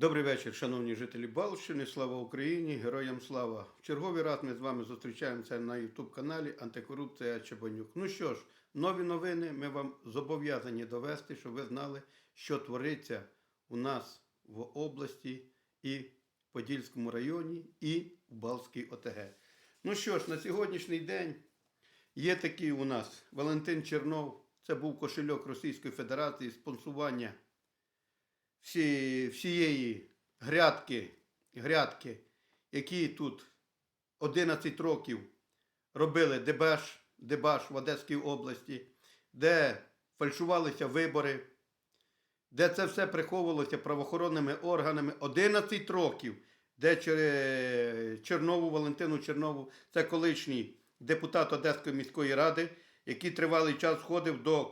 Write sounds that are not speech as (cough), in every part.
Добрий вечір, шановні жителі Балщини. Слава Україні! Героям слава! В черговий раз ми з вами зустрічаємося на youtube каналі Антикорупція Чебанюк. Ну що ж, нові новини ми вам зобов'язані довести, щоб ви знали, що твориться у нас в області і Подільському районі, і в Балській ОТГ. Ну що ж, на сьогоднішній день є такий у нас Валентин Чернов. Це був кошельок Російської Федерації спонсування всі, всієї грядки, грядки, які тут 11 років робили дебаш, дебаш в Одеській області, де фальшувалися вибори, де це все приховувалося правоохоронними органами. 11 років, де Чернову, Валентину Чернову, це колишній депутат Одеської міської ради, який тривалий час входив до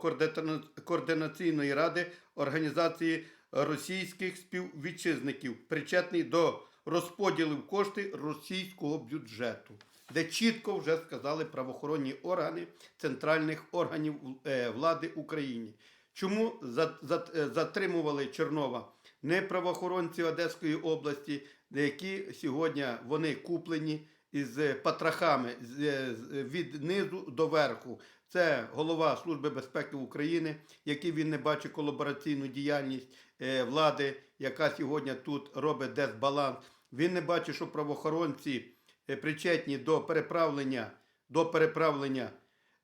координаційної ради організації російських співвітчизників, причетний до розподілу кошти російського бюджету, де чітко вже сказали правоохоронні органи центральних органів е, влади України. Чому е, затримували Чернова? Не правоохоронці Одеської області, які сьогодні вони куплені із патрахами е, від низу до верху. Це голова Служби безпеки України, який він не бачить колабораційну діяльність влади, яка сьогодні тут робить дисбаланс. Він не бачить, що правоохоронці е, причетні до переправлення, до переправлення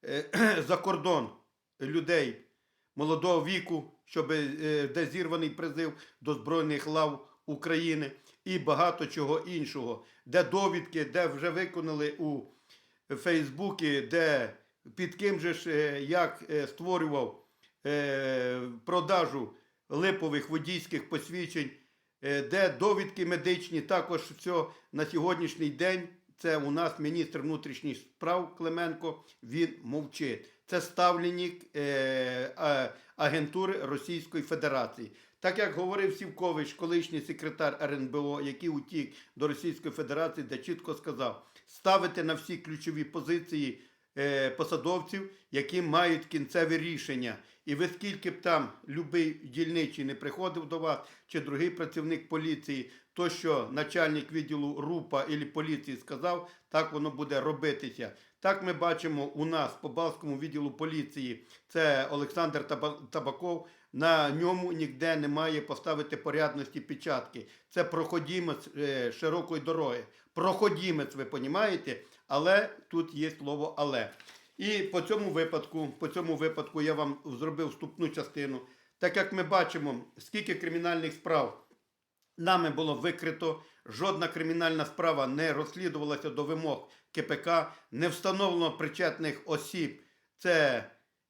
е, (clears throat) за кордон людей молодого віку, щоб е, де зірваний призив до Збройних лав України і багато чого іншого, де довідки, де вже виконали у Фейсбуці, де під ким же ж е, як е, створював е, продажу липових водійських посвідчень, е, де довідки медичні, також все на сьогоднішній день. Це у нас міністр внутрішніх справ Клименко. Він мовчить. Це ставленник е, а- агентури Російської Федерації. Так як говорив Сівкович, колишній секретар РНБО, який утік до Російської Федерації, де чітко сказав ставити на всі ключові позиції е, посадовців, які мають кінцеві рішення. І ви скільки б там любий дільничий не приходив до вас, чи другий працівник поліції, то що начальник відділу РУПа або поліції сказав, так воно буде робитися. Так ми бачимо у нас по Балському відділу поліції, це Олександр Табаков. На ньому ніде немає поставити порядності печатки. Це проходімець е, широкої дороги. Проходімець, ви розумієте? Але тут є слово але. І по цьому випадку, по цьому випадку я вам зробив вступну частину. Так як ми бачимо, скільки кримінальних справ нами було викрито, жодна кримінальна справа не розслідувалася до вимог КПК, не встановлено причетних осіб. Це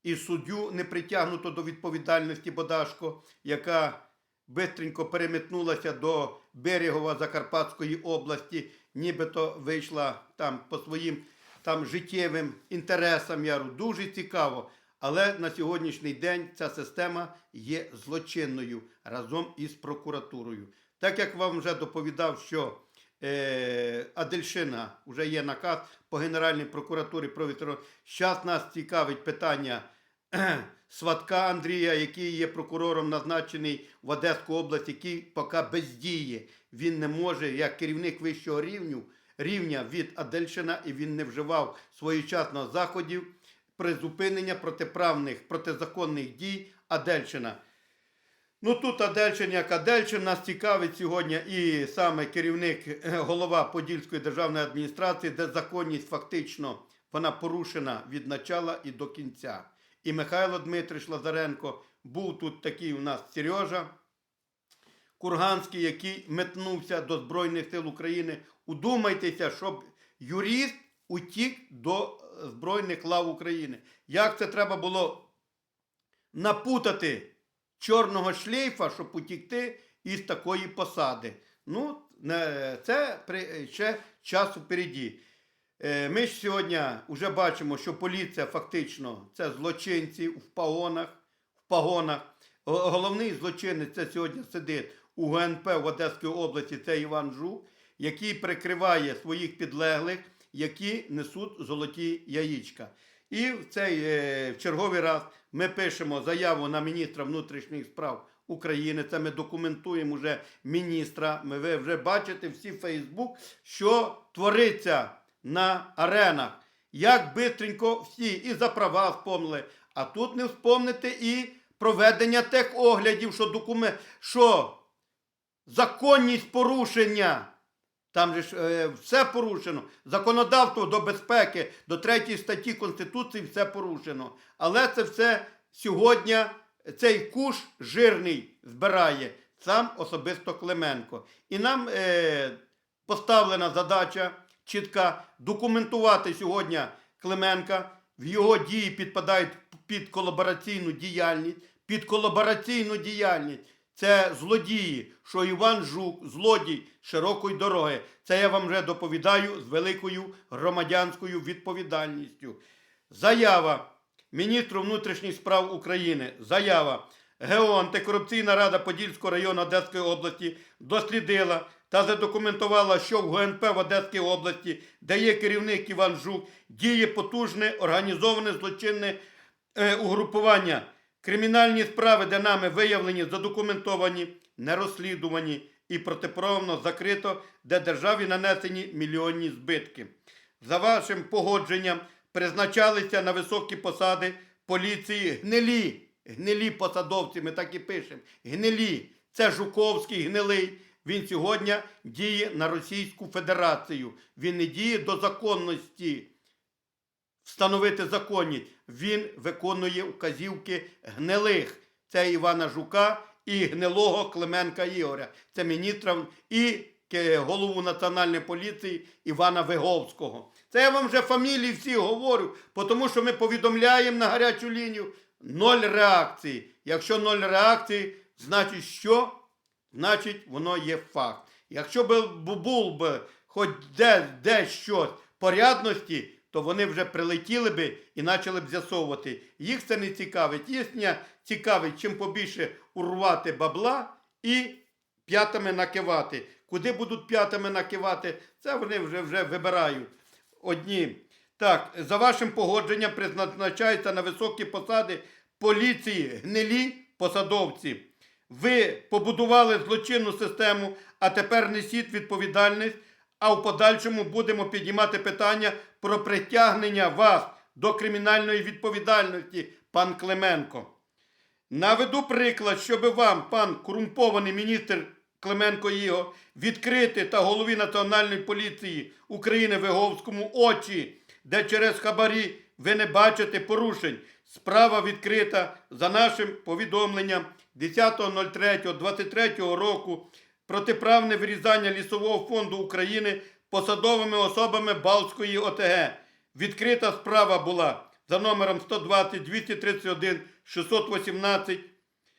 і суддю не притягнуто до відповідальності Бодашко, яка бистренько переметнулася до Берегова Закарпатської області, нібито вийшла там по своїм там життєвим інтересам. Яру. Дуже цікаво. Але на сьогоднішній день ця система є злочинною разом із прокуратурою. Так як вам вже доповідав, що е, Адельшина вже є наказ по Генеральній прокуратурі про Зараз нас цікавить питання Сватка Андрія, який є прокурором, назначений в Одеську область, який поки бездіє. Він не може, як керівник вищого рівню, рівня від Адельшина, і він не вживав своєчасно заходів призупинення протиправних протизаконних дій Адельшина. Ну тут Адельчин як Адельчин нас цікавить сьогодні і саме керівник, е, голова Подільської державної адміністрації, де законність фактично вона порушена від начала і до кінця. І Михайло Дмитрич Лазаренко був тут такий у нас Сережа Курганський, який метнувся до Збройних сил України. Удумайтеся, щоб юрист утік до е, Збройних лав України. Як це треба було напутати чорного шлейфа, щоб утікти із такої посади. Ну, це ще час впереді. Е, Ми ж сьогодні вже бачимо, що поліція фактично це злочинці в погонах. В погонах. Головний злочинець це сьогодні сидить у ГНП в Одеській області, це Іван Жук, який прикриває своїх підлеглих, які несуть золоті яєчка. І в цей е, в черговий раз ми пишемо заяву на міністра внутрішніх справ України. Це ми документуємо вже міністра. Ми ви вже бачите всі Фейсбук, що твориться на аренах. Як бистренько всі і за права спомнили. А тут не вспомнити і проведення техоглядів, що документ, що законність порушення. Там же ж е, все порушено. Законодавство до безпеки, до третьої статті Конституції все порушено. Але це все сьогодні цей куш жирний збирає сам особисто Клименко. І нам е, поставлена задача чітка документувати сьогодні Клименка. В його дії підпадають під колабораційну діяльність, під колабораційну діяльність. Це злодії, що Іван Жук, злодій широкої дороги. Це я вам вже доповідаю з великою громадянською відповідальністю. Заява міністру внутрішніх справ України. Заява. ГО Антикорупційна рада Подільського району Одеської області дослідила та задокументувала, що в ГНП в Одеській області, де є керівник Іван Жук, діє потужне організоване злочинне е, угрупування. Кримінальні справи, де нами виявлені, задокументовані, не розслідувані і протиправно закрито, де державі нанесені мільйонні збитки. За вашим погодженням призначалися на високі посади поліції гнилі, гнилі посадовці, ми так і пишемо. Гнилі. Це Жуковський гнилий. Він сьогодні діє на Російську Федерацію. Він не діє до законності встановити законність. Він виконує указівки гнилих. Це Івана Жука і гнилого Клименка Ігоря. Це міністра і голову національної поліції Івана Виговського. Це я вам вже фамілії всі говорю, тому що ми повідомляємо на гарячу лінію ноль реакції. Якщо ноль реакції, значить що? Значить, воно є факт. Якщо б був би хоч де, де щось порядності, то вони вже прилетіли би і почали б з'ясовувати. Їх це не цікавить. Їхня цікавить, чим побільше урвати бабла і п'ятами накивати. Куди будуть п'ятами накивати, це вони вже, вже вибирають. Одні. Так, за вашим погодженням призначаються на високі посади поліції гнилі посадовці. Ви побудували злочинну систему, а тепер несіть відповідальність, а в подальшому будемо піднімати питання про притягнення вас до кримінальної відповідальності, пан Клименко. Наведу приклад, щоби вам, пан корумпований міністр Клименко Ігор, відкрити та голові Національної поліції України Виговському очі, де через хабарі ви не бачите порушень. Справа відкрита за нашим повідомленням 10.03.23 року протиправне вирізання лісового фонду України посадовими особами Балтської ОТГ. Відкрита справа була за номером 120 231 618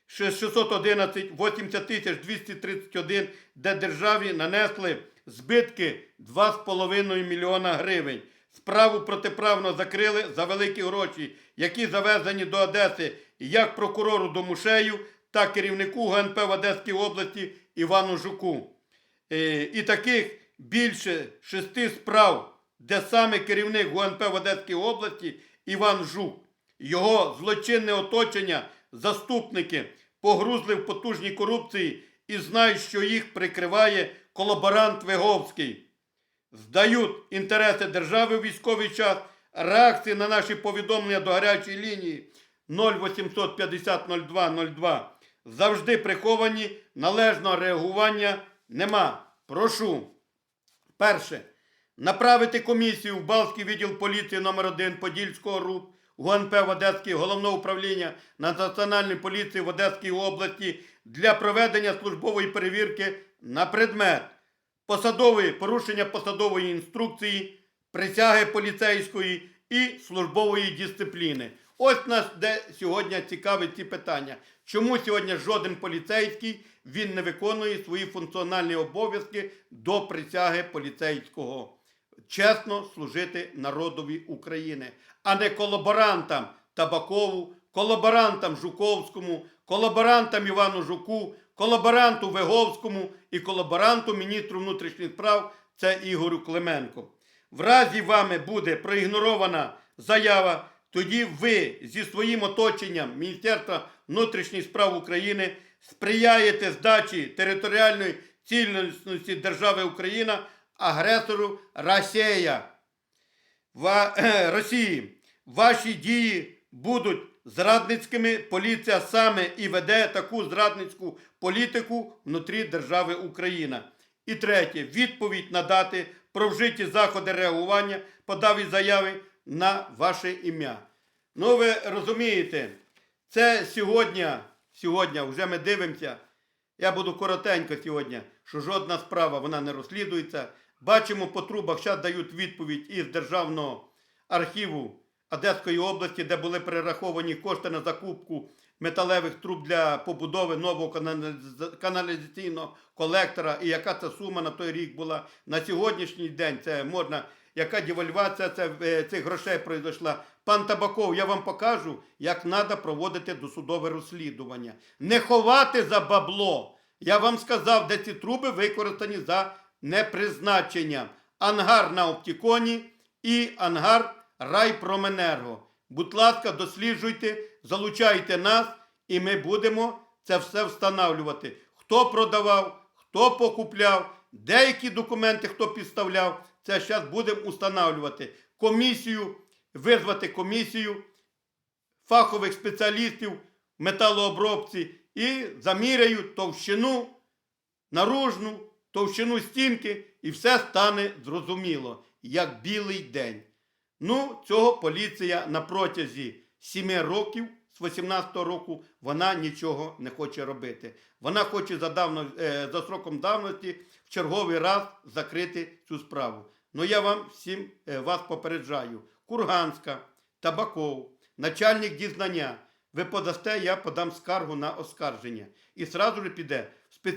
611 80 231, де державі нанесли збитки 2,5 мільйона гривень. Справу протиправно закрили за великі гроші, які завезені до Одеси як прокурору Домушею, так керівнику ГНП в Одеській області Івану Жуку. Е, І таких більше шести справ, де саме керівник ГУНП в Одеській області Іван Жук, його злочинне оточення, заступники погрузли в потужній корупції і знають, що їх прикриває колаборант Виговський. Здають інтереси держави в військовий час. Реакції на наші повідомлення до гарячої лінії 0850 02 02 завжди приховані, належного реагування нема. Прошу. Перше. Направити комісію в Балтський відділ поліції номер 1 Подільського РУП, ГУНП в Одеській головного управління Національної поліції в Одеській області для проведення службової перевірки на предмет посадової порушення посадової інструкції, присяги поліцейської і службової дисципліни. Ось нас де сьогодні цікавить ці питання. Чому сьогодні жоден поліцейський він не виконує свої функціональні обов'язки до присяги поліцейського? Чесно служити народові України, а не колаборантам Табакову, колаборантам Жуковському, колаборантам Івану Жуку, колаборанту Виговському і колаборанту міністру внутрішніх справ це Ігорю Клименко. В разі вами буде проігнорована заява, тоді ви зі своїм оточенням Міністерства внутрішніх справ України сприяєте здачі територіальної цілісності держави Україна агресору Росія. Ва- (clears throat) Росії. Ваші дії будуть зрадницькими. Поліція саме і веде таку зрадницьку політику внутрі держави Україна. І третє, відповідь надати про вжиті заходи реагування, подав і заяви на ваше ім'я. Ну, ви розумієте, це сьогодні, сьогодні вже ми дивимося. Я буду коротенько сьогодні, що жодна справа вона не розслідується. Бачимо по трубах, зараз дають відповідь із Державного архіву Одеської області, де були перераховані кошти на закупку металевих труб для побудови нового каналізаційного колектора. І яка це сума на той рік була на сьогоднішній день. Це можна, яка девальвація е, цих грошей пройшла. Пан Табаков, я вам покажу, як треба проводити досудове розслідування. Не ховати за бабло. Я вам сказав, де ці труби використані за непризначенням. Ангар на Оптіконі і ангар Райпроменерго. Будь ласка, досліджуйте, залучайте нас, і ми будемо це все встановлювати. Хто продавав, хто покупляв, деякі документи, хто підставляв. Це зараз будемо встановлювати. Комісію, визвати комісію фахових спеціалістів металообробці і заміряють товщину наружну, товщину стінки, і все стане зрозуміло, як білий день. Ну, цього поліція на протязі 7 років, з 18-го року, вона нічого не хоче робити. Вона хоче за, давно, е, за сроком давності в черговий раз закрити цю справу. Ну я вам всім е, вас попереджаю. Курганська, Табаков, начальник дізнання. Ви подасте, я подам скаргу на оскарження. І сразу ж піде в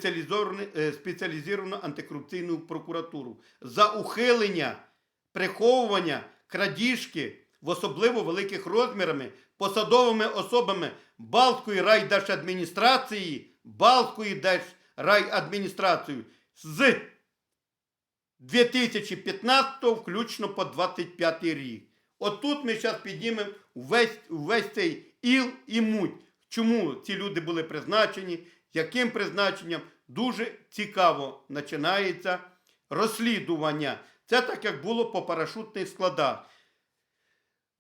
е, спеціалізовану антикорупційну прокуратуру за ухилення, приховування, крадіжки в особливо великих розмірами посадовими особами Балтської райдержадміністрації, Балтської держрайадміністрації з 2015 включно по 25 рік. От тут ми зараз піднімемо весь, весь цей іл і муть. Чому ці люди були призначені, яким призначенням. Дуже цікаво починається розслідування. Це так, як було по парашутних складах.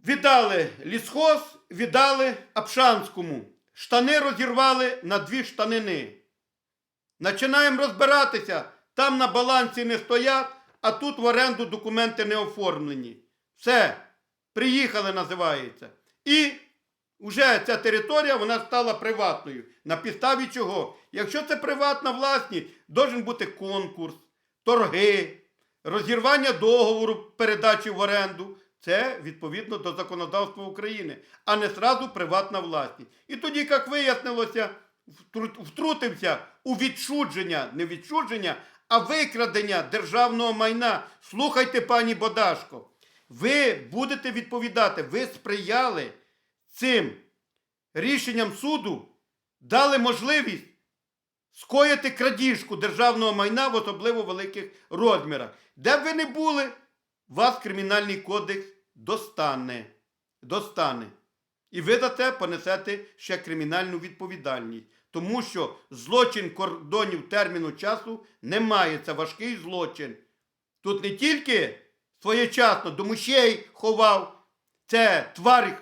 Віддали лісхоз, віддали Апшанському. Штани розірвали на дві штанини. Починаємо розбиратися. Там на балансі не стоять, а тут в оренду документи не оформлені. Все, приїхали, називається. І вже ця територія вона стала приватною. На підставі чого? Якщо це приватна власність, должен бути конкурс, торги, розірвання договору передачі в оренду. Це відповідно до законодавства України, а не сразу приватна власність. І тоді, як вияснилося, втрутився у відчудження, не відчудження, а викрадення державного майна. Слухайте, пані Бодашко, ви будете відповідати, ви сприяли цим рішенням суду, дали можливість скоїти крадіжку державного майна в особливо великих розмірах. Де б ви не були, вас кримінальний кодекс достане. достане. І ви за це понесете ще кримінальну відповідальність. Тому що злочин кордонів терміну часу немає. Це важкий злочин. Тут не тільки своєчасно до мощей ховав, це тварь,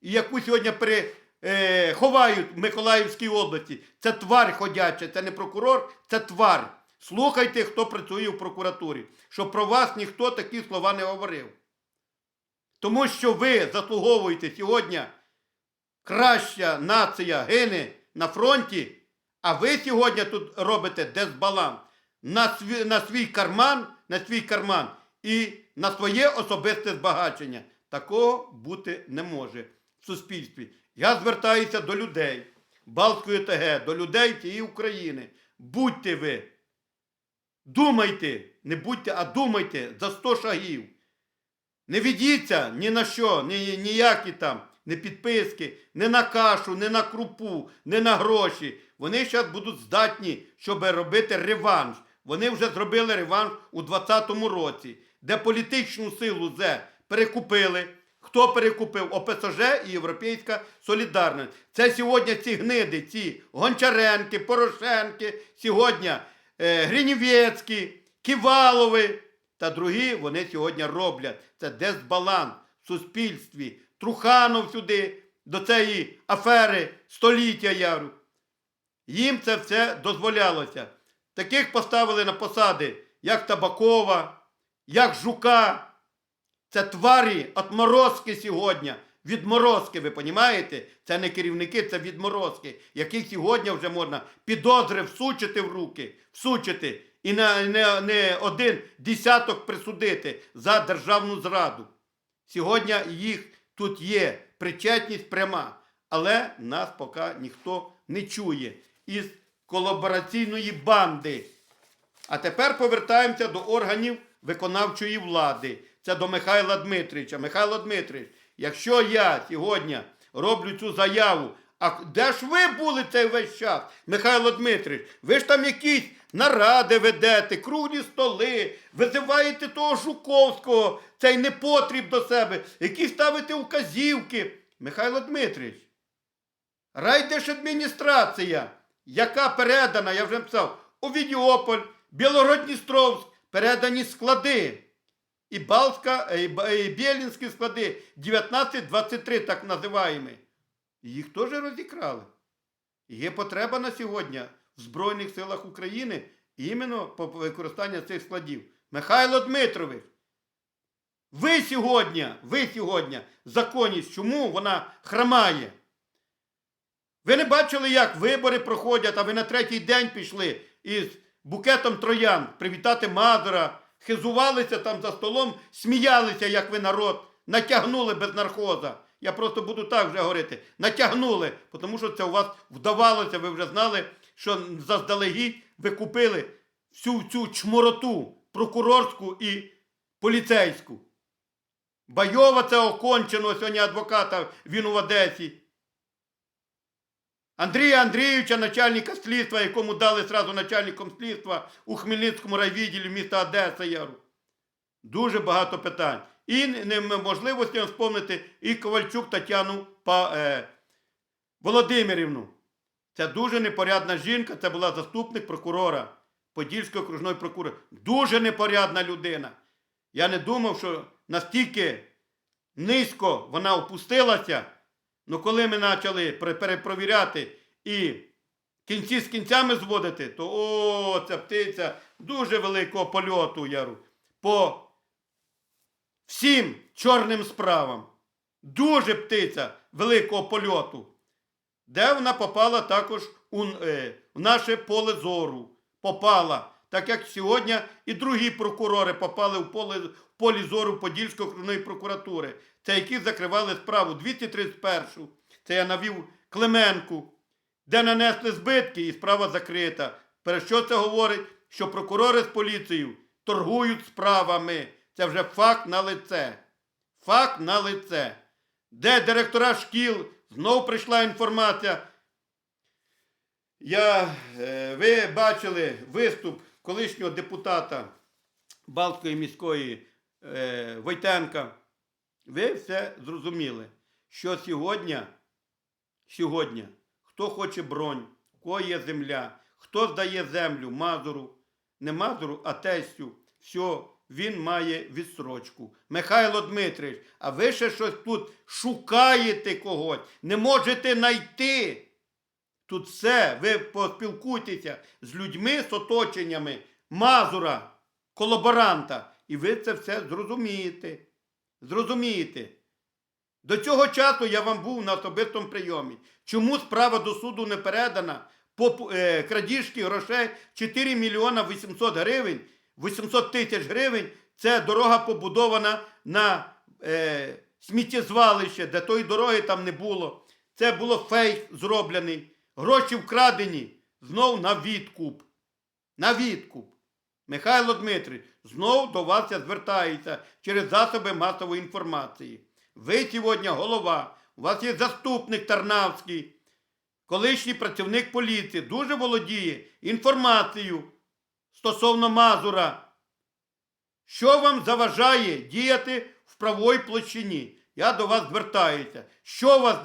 яку сьогодні при, е, ховають в Миколаївській області. Це тварь ходяча, це не прокурор, це тварь. Слухайте, хто працює в прокуратурі, щоб про вас ніхто такі слова не говорив. Тому що ви заслуговуєте сьогодні, краща нація гине на фронті, а ви сьогодні тут робите дисбаланс на свій, на свій карман, на свій карман і на своє особисте збагачення. Такого бути не може в суспільстві. Я звертаюся до людей Балтської ТГ, до людей цієї України. Будьте ви. Думайте, не будьте, а думайте за 100 шагів. Не ведіться ні на що, ні, ніякі там, не підписки, не на кашу, не на крупу, не на гроші. Вони зараз будуть здатні, щоб робити реванш. Вони вже зробили реванш у 2020 році, де політичну силу Зе перекупили, Хто перекупив ОПСЖ і Європейська Солідарність. Це сьогодні ці гниди, ці Гончаренки, Порошенки, сьогодні е, Гринівецькі, Ківалови та другі вони сьогодні роблять. Це дисбаланс в суспільстві. Труханов сюди, до цієї афери століття яру. Їм це все дозволялося. Таких поставили на посади, як Табакова, як Жука. Це тварі отморозки сьогодні. Відморозки, ви розумієте? Це не керівники, це відморозки, яких сьогодні вже можна підозри всучити в руки, всучити і не, не, не один десяток присудити за державну зраду. Сьогодні їх тут є причетність пряма, але нас поки ніхто не чує із колабораційної банди. А тепер повертаємося до органів виконавчої влади. Це до Михайла Дмитрича. Михайло Дмитрич, якщо я сьогодні роблю цю заяву, а де ж ви були цей весь час, Михайло Дмитрич? Ви ж там якісь наради ведете, круглі столи, визиваєте того Жуковського, цей непотріб до себе, які ставите указівки. Михайло Дмитрич, райдержадміністрація, яка передана, я вже писав, у Відіополь, Білгород-Дністровськ, передані склади. І Балська, і Ба- і Білінські склади 19-23, так називаємо. Їх теж розікрали. Є потреба на сьогодні в Збройних силах України іменно по використанню цих складів. Михайло Дмитрович, ви сьогодні, ви сьогодні законність, чому вона хромає? Ви не бачили, як вибори проходять, а ви на третій день пішли із букетом троян привітати Мазура, хизувалися там за столом, сміялися, як ви народ, натягнули без наркоза. Я просто буду так вже говорити. Натягнули, тому що це у вас вдавалося, ви вже знали, що заздалегідь ви купили всю цю чмороту прокурорську і поліцейську. Байова це окончено сьогодні адвоката, він у Одесі. Андрія Андрійовича, начальника слідства, якому дали сразу начальником слідства у Хмельницькому райвідділі міста Одеса Яру. Дуже багато питань. І неможливості вспомнити і Ковальчук Тетяну е, Володимирівну. Це дуже непорядна жінка, це була заступник прокурора Подільської окружної прокуратури. Дуже непорядна людина. Я не думав, що настільки низько вона опустилася. Ну, коли ми почали перепровіряти і кінці з кінцями зводити, то о, ця птиця дуже великого польоту яру. По всім чорним справам. Дуже птиця великого польоту. Де вона попала також у, е, в наше поле зору. Попала. Так як сьогодні і другі прокурори попали в поле, в полі зору Подільської окружної прокуратури. Це які закривали справу 231. Це я навів Клименку, де нанесли збитки і справа закрита. Про що це говорить? Що прокурори з поліцією торгують справами. Це вже факт на лице. Факт на лице. Де директора шкіл? Знову прийшла інформація. Я, е, ви бачили виступ колишнього депутата Балтської міської е, Войтенка. Ви все зрозуміли, що сьогодні, сьогодні, хто хоче бронь, у кого є земля, хто здає землю Мазуру, не Мазуру, а тестю, все, він має відсрочку. Михайло Дмитрич, а ви ще щось тут шукаєте когось, не можете знайти. Тут все, ви поспілкуйтеся з людьми, з оточеннями Мазура, колаборанта, і ви це все зрозумієте. Зрозумієте. До цього часу я вам був на особистому прийомі. Чому справа до суду не передана по е, крадіжки грошей 4 мільйона 800 гривень, 800 тисяч гривень це дорога побудована на е, сміттєзвалище, де тої дороги там не було. Це було фейк зроблений. Гроші вкрадені знов на відкуп. На відкуп. Михайло Дмитрич, знов до вас я звертаюся через засоби масової інформації. Ви сьогодні голова, у вас є заступник Тарнавський, колишній працівник поліції, дуже володіє інформацією стосовно Мазура. Що вам заважає діяти в правовій площині? Я до вас звертаюся. Що вас?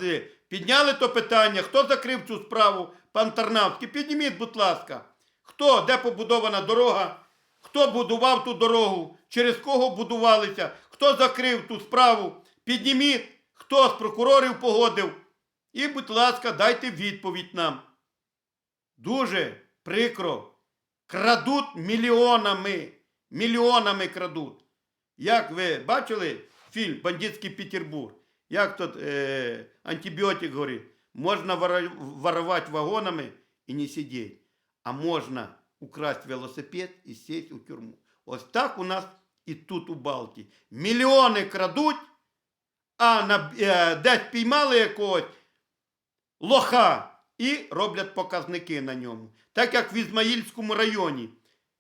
Підняли то питання? Хто закрив цю справу? Пан Тарнавський, підніміть, будь ласка. Хто? Де побудована дорога? Хто будував ту дорогу? Через кого будувалися? Хто закрив ту справу? Підніміть, хто з прокурорів погодив. І, будь ласка, дайте відповідь нам. Дуже прикро. Крадуть мільйонами. Мільйонами крадуть. Як ви бачили фільм Бандитський Петербург? Як тут е, антибіотик говорить? Можна вора- воровать вагонами і не сидіти, а можна украсть велосипед і сісти у тюрму. Ось так у нас і тут у Балті. Мільйони крадуть, а на, е, десь піймали якогось лоха І роблять показники на ньому. Так як в Ізмаїльському районі.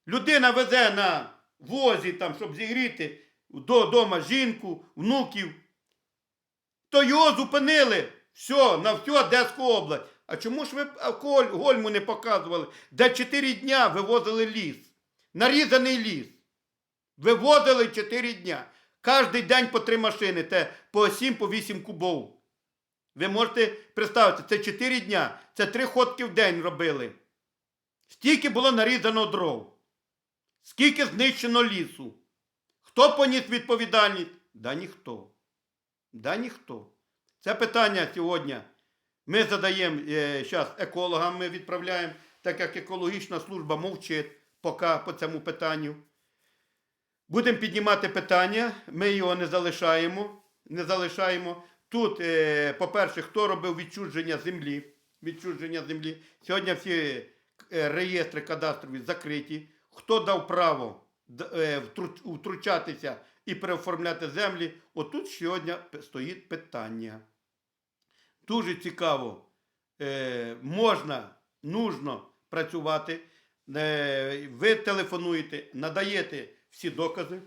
Людина везе на возі, там, щоб зігріти додому жінку, внуків. То його зупинили. Все, на всю Одеську область. А чому ж ви гольму не показували? Де 4 дня вивозили ліс. Нарізаний ліс. Вивозили 4 дня. Кожний день по три машини, те по 7 по 8 кубов. Ви можете представити, це 4 дня, це 3 ходки в день робили. Стільки було нарізано дров. Скільки знищено лісу? Хто поніс відповідальність? Да ніхто. Да ніхто. Це питання сьогодні ми задаємо зараз екологам, ми відправляємо, так як екологічна служба мовчить поки по цьому питанню. Будемо піднімати питання, ми його не залишаємо. Не залишаємо. Тут, е, по-перше, хто робив відчуження землі? Відчуження землі. Сьогодні всі е, реєстри кадастрові закриті. Хто дав право е, втру- втручатися і переоформляти землі? Отут сьогодні стоїть питання. Дуже цікаво. Можна, нужно працювати. Ви телефонуєте, надаєте всі докази,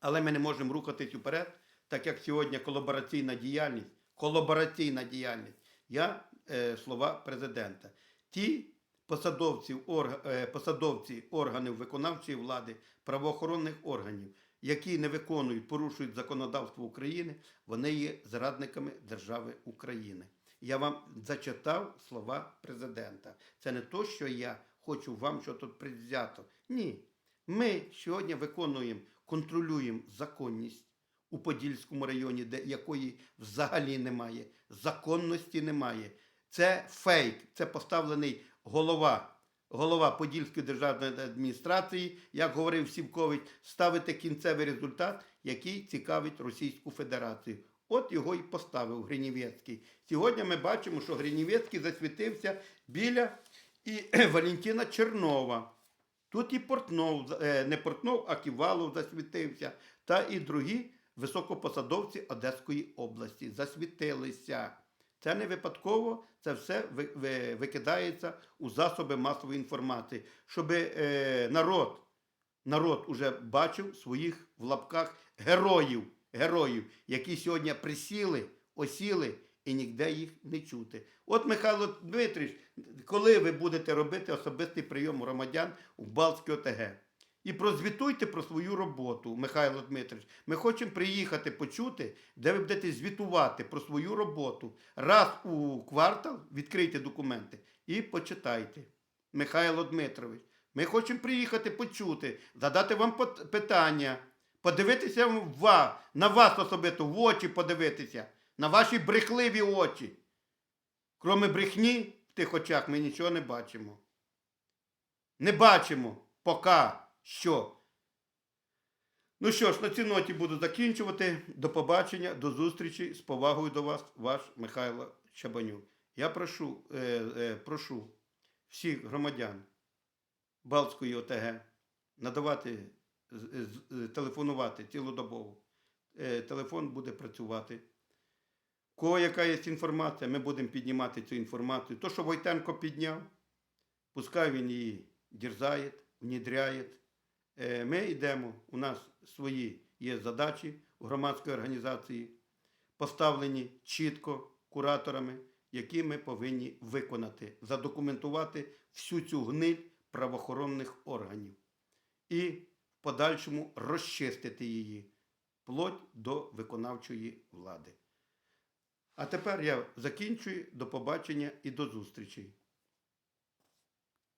але ми не можемо рухатись уперед, так як сьогодні колабораційна діяльність, колабораційна діяльність. Я е, слова президента. Ті посадовці, орг, е, посадовці органів виконавчої влади, правоохоронних органів, які не виконують, порушують законодавство України, вони є зрадниками держави України. Я вам зачитав слова президента. Це не то, що я хочу вам що тут предвзято. Ні. Ми сьогодні виконуємо, контролюємо законність у Подільському районі, де якої взагалі немає, законності немає. Це фейк, це поставлений голова. Голова Подільської державної адміністрації, як говорив Сівкович, ставити кінцевий результат, який цікавить Російську Федерацію. От його і поставив Гринівецький. Сьогодні ми бачимо, що Гринівецький засвітився біля і (clears throat) Валентина Чернова. Тут і Портнов, е, не Портнов, а Ківалов засвітився, та і другі високопосадовці Одеської області засвітилися. Це не випадково, це все ви- ви- викидається у засоби масової інформації, щоб е, народ, народ уже бачив своїх в лапках героїв, героїв, які сьогодні присіли, осіли і ніде їх не чути. От, Михайло Дмитрич, коли ви будете робити особистий прийом громадян в Балтській ОТГ? І прозвітуйте про свою роботу, Михайло Дмитрович. Ми хочемо приїхати почути, де ви будете звітувати про свою роботу. Раз у квартал відкрийте документи і почитайте. Михайло Дмитрович. Ми хочемо приїхати почути, задати вам питання, подивитися на вас особисто, в очі подивитися, на ваші брехливі очі. Кроме брехні в тих очах ми нічого не бачимо. Не бачимо поки що. Ну що ж, на цій ноті буду закінчувати. До побачення, до зустрічі. З повагою до вас, ваш Михайло Чабанюк. Я прошу, е, е, прошу всіх громадян Балтської ОТГ надавати, з- е, телефонувати цілодобово. Е, телефон буде працювати. Кого яка є інформація, ми будемо піднімати цю інформацію. То, що Войтенко підняв, пускай він її дерзає, внідряє. Е, Ми йдемо, у нас свої є задачі у громадської організації, поставлені чітко кураторами, які ми повинні виконати, задокументувати всю цю гниль правоохоронних органів і в подальшому розчистити її. вплоть до виконавчої влади. А тепер я закінчую. До побачення і до зустрічей.